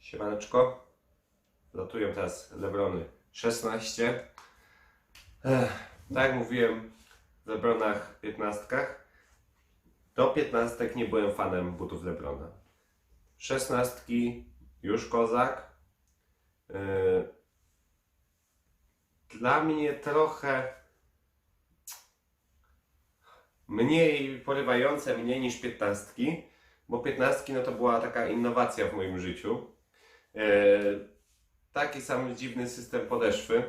Siemaneczko. Latują teraz Lebrony 16. Ech, tak jak mówiłem w Lebronach 15. Do 15 nie byłem fanem butów Lebrona. 16 już kozak. Yy, Dla mnie trochę mniej porywające mniej niż 15, bo 15 no to była taka innowacja w moim życiu. E, taki sam dziwny system podeszwy,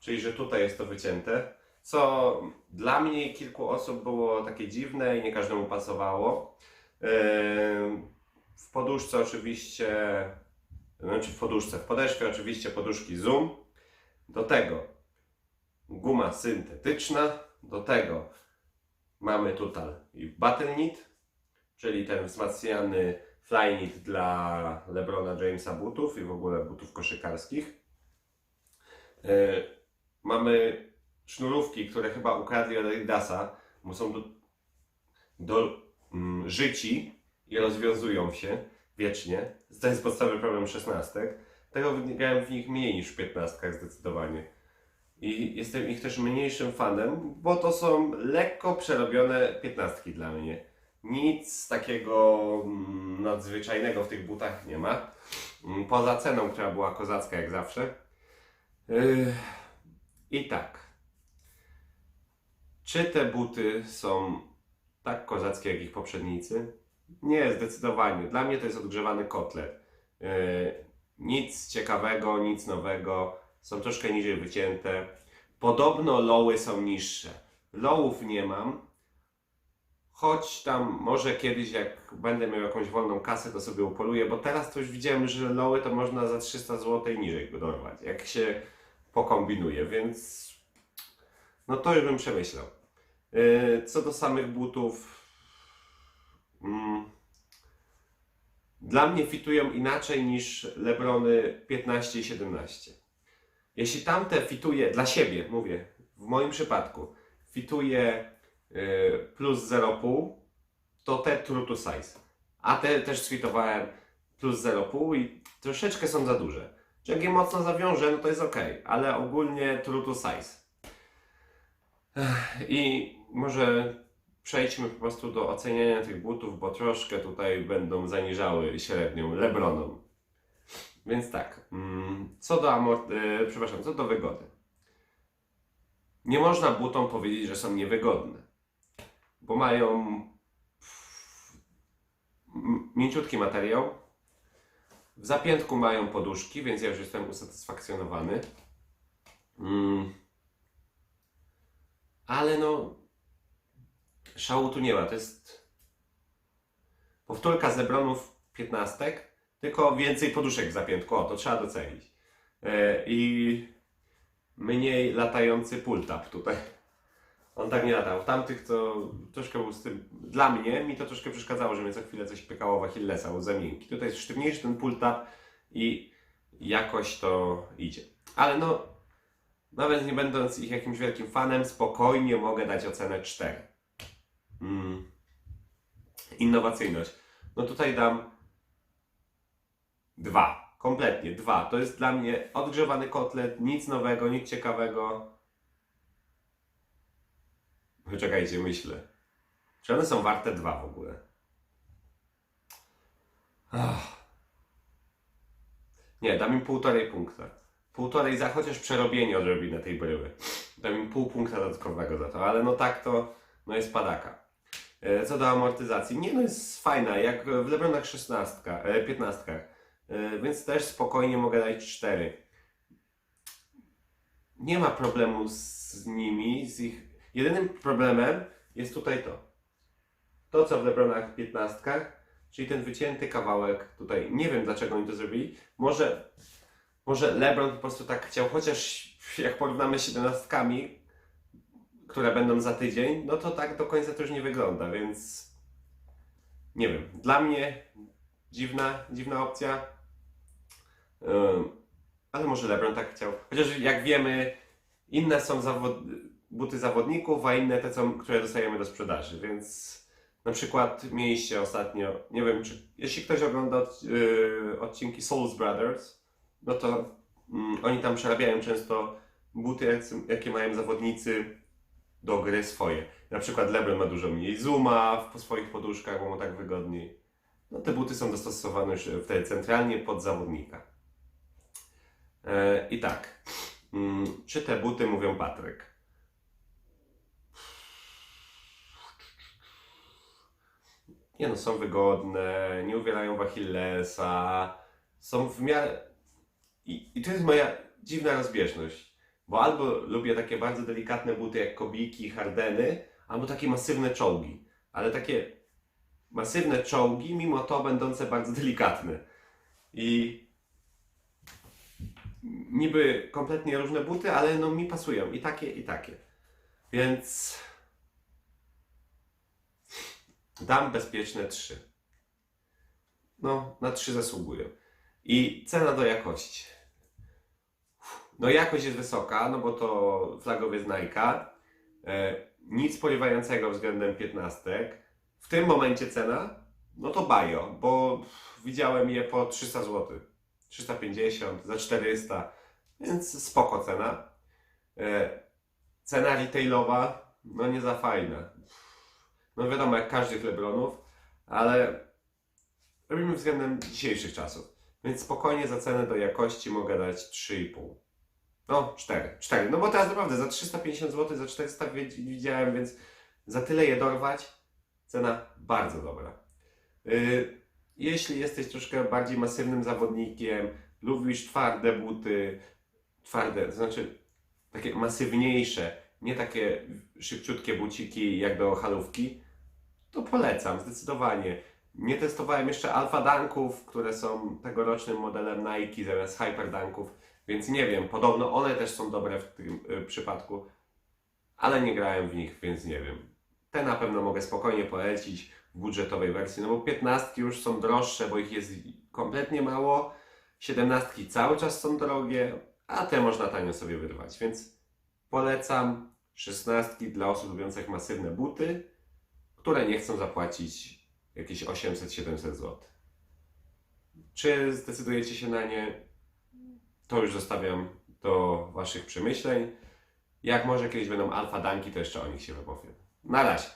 czyli że tutaj jest to wycięte, co dla mnie i kilku osób było takie dziwne i nie każdemu pasowało. E, w poduszce oczywiście, znaczy w poduszce, w podeszwie oczywiście poduszki Zoom, do tego guma syntetyczna, do tego mamy tutaj Battle Knit, czyli ten wzmacniany Flyknit dla Lebrona Jamesa butów i w ogóle butów koszykarskich. E, mamy sznurówki, które chyba ukradli od Adidasa, bo są do, do mm, życi i rozwiązują się wiecznie. To jest podstawowy problem 16. Tego grałem w nich mniej niż w 15 zdecydowanie. I jestem ich też mniejszym fanem, bo to są lekko przerobione piętnastki dla mnie. Nic takiego mm, nadzwyczajnego w tych butach nie ma. Mm, Poza ceną, która była kozacka jak zawsze. Yy, I tak. Czy te buty są tak kozackie jak ich poprzednicy? Nie, zdecydowanie. Dla mnie to jest odgrzewany kotlet. Yy, nic ciekawego, nic nowego. Są troszkę niżej wycięte. Podobno loły są niższe. Lołów nie mam. Choć tam może kiedyś, jak będę miał jakąś wolną kasę, to sobie upoluję, bo teraz to już widziałem, że loły to można za 300 zł niżej dorwać, jak się pokombinuje, więc no to już bym przemyślał. Yy, Co do samych butów, mm, dla mnie fitują inaczej niż Lebrony 15 i 17. Jeśli tamte fituje dla siebie, mówię, w moim przypadku, fituje y, plus 0,5, to te true to size. A te też sfitowałem plus 0,5 i troszeczkę są za duże. Jak je mocno zawiążę, no to jest ok, ale ogólnie true to size. I może przejdźmy po prostu do oceniania tych butów, bo troszkę tutaj będą zaniżały średnią Lebroną. Więc tak, mm, co do amort... e, przepraszam, co do wygody. Nie można butom powiedzieć, że są niewygodne, bo mają mięciutki materiał. W zapiętku mają poduszki, więc ja już jestem usatysfakcjonowany. Mm. Ale no, szału tu nie ma. To jest powtórka z Lebronów 15, tylko więcej poduszek w zapiętku. O, to trzeba docenić. E, I mniej latający pull-tap tutaj. On tak nie latał. W tamtych to troszkę był z tym... Dla mnie mi to troszkę przeszkadzało, że mnie co chwilę coś pykało w Achillesa od zamienki. Tutaj jest sztywniejszy ten pull-tap i jakoś to idzie. Ale no, nawet nie będąc ich jakimś wielkim fanem, spokojnie mogę dać ocenę 4. Mm. Innowacyjność. No tutaj dam dwa. Kompletnie dwa. To jest dla mnie odgrzewany kotlet, nic nowego, nic ciekawego. Poczekajcie, myślę. Czy one są warte dwa w ogóle? Ach. Nie, dam im półtorej punkta. Półtorej za chociaż przerobienie odrobinę tej bryły. Dam im pół punkta dodatkowego za to, ale no tak to no jest padaka. E, Co do amortyzacji, nie no jest fajna, jak w Lebronach 16, e, 15, e, więc też spokojnie mogę dać 4. Nie ma problemu z nimi, z ich... Jedynym problemem jest tutaj to. To co w Lebronach 15, czyli ten wycięty kawałek tutaj. Nie wiem dlaczego oni to zrobili. Może, może Lebron po prostu tak chciał, chociaż jak porównamy z 17, które będą za tydzień, no to tak do końca to już nie wygląda, więc nie wiem. Dla mnie dziwna, dziwna opcja. Ym, ale może LeBron tak chciał. Chociaż jak wiemy, inne są zawod... buty zawodników, a inne te, co, które dostajemy do sprzedaży, więc Na przykład mieliście ostatnio, nie wiem, czy jeśli ktoś ogląda yy, odcinki Souls Brothers, no to mm, oni tam przerabiają często buty, jak- jakie mają zawodnicy do gry swoje. Na przykład LeBron ma dużo mniej zooma w- po swoich poduszkach, bo mu tak wygodniej. No te buty są dostosowane już wtedy centralnie pod zawodnika. E, I tak, mm, czy te buty mówią Patryk? Nie no, są wygodne, nie uwierają w Achillesa, są w miarę... I, I to jest moja dziwna rozbieżność, bo albo lubię takie bardzo delikatne buty jak kobiki, hardeny, albo takie masywne czołgi, ale takie masywne czołgi, mimo to będące bardzo delikatne. I niby kompletnie różne buty, ale no mi pasują i takie, i takie. Więc dam bezpieczne 3. No, na 3 zasługują. I cena do jakości. No jakość jest wysoka, no bo to flagowiec Nike. E, nic porywającego względem 15. W tym momencie cena, no to bajo, bo widziałem je po 300 zł. 350, za 400, więc spoko cena. E, cena retailowa, no nie za fajna. No wiadomo, jak każdych Lebronów, ale robimy względem dzisiejszych czasów. Więc spokojnie za cenę do jakości mogę dać 3,5. No, 4. 4. No bo teraz naprawdę za 350 zł, za 400 wi- widziałem, więc za tyle je dorwać, cena bardzo dobra. Yy, jeśli jesteś troszkę bardziej masywnym zawodnikiem, lubisz twarde buty, twarde, to znaczy takie masywniejsze, nie takie szybciutkie buciki jak do halówki, to polecam zdecydowanie. Nie testowałem jeszcze Alpha Dunków, które są tegorocznym modelem Nike zamiast Hyper Dunków, więc nie wiem, podobno one też są dobre w tym y, przypadku, ale nie grałem w nich, więc nie wiem. Te na pewno mogę spokojnie polecić w budżetowej wersji, no bo 15 już są droższe, bo ich jest kompletnie mało. 17 cały czas są drogie, a te można tanio sobie wyrwać, więc polecam 16 dla osób lubiących masywne buty, które nie chcą zapłacić jakieś 800-700 zł. Czy zdecydujecie się na nie? To już zostawiam do Waszych przemyśleń. Jak może kiedyś będą alfa danki, to jeszcze o nich się wypowiem. Na razie.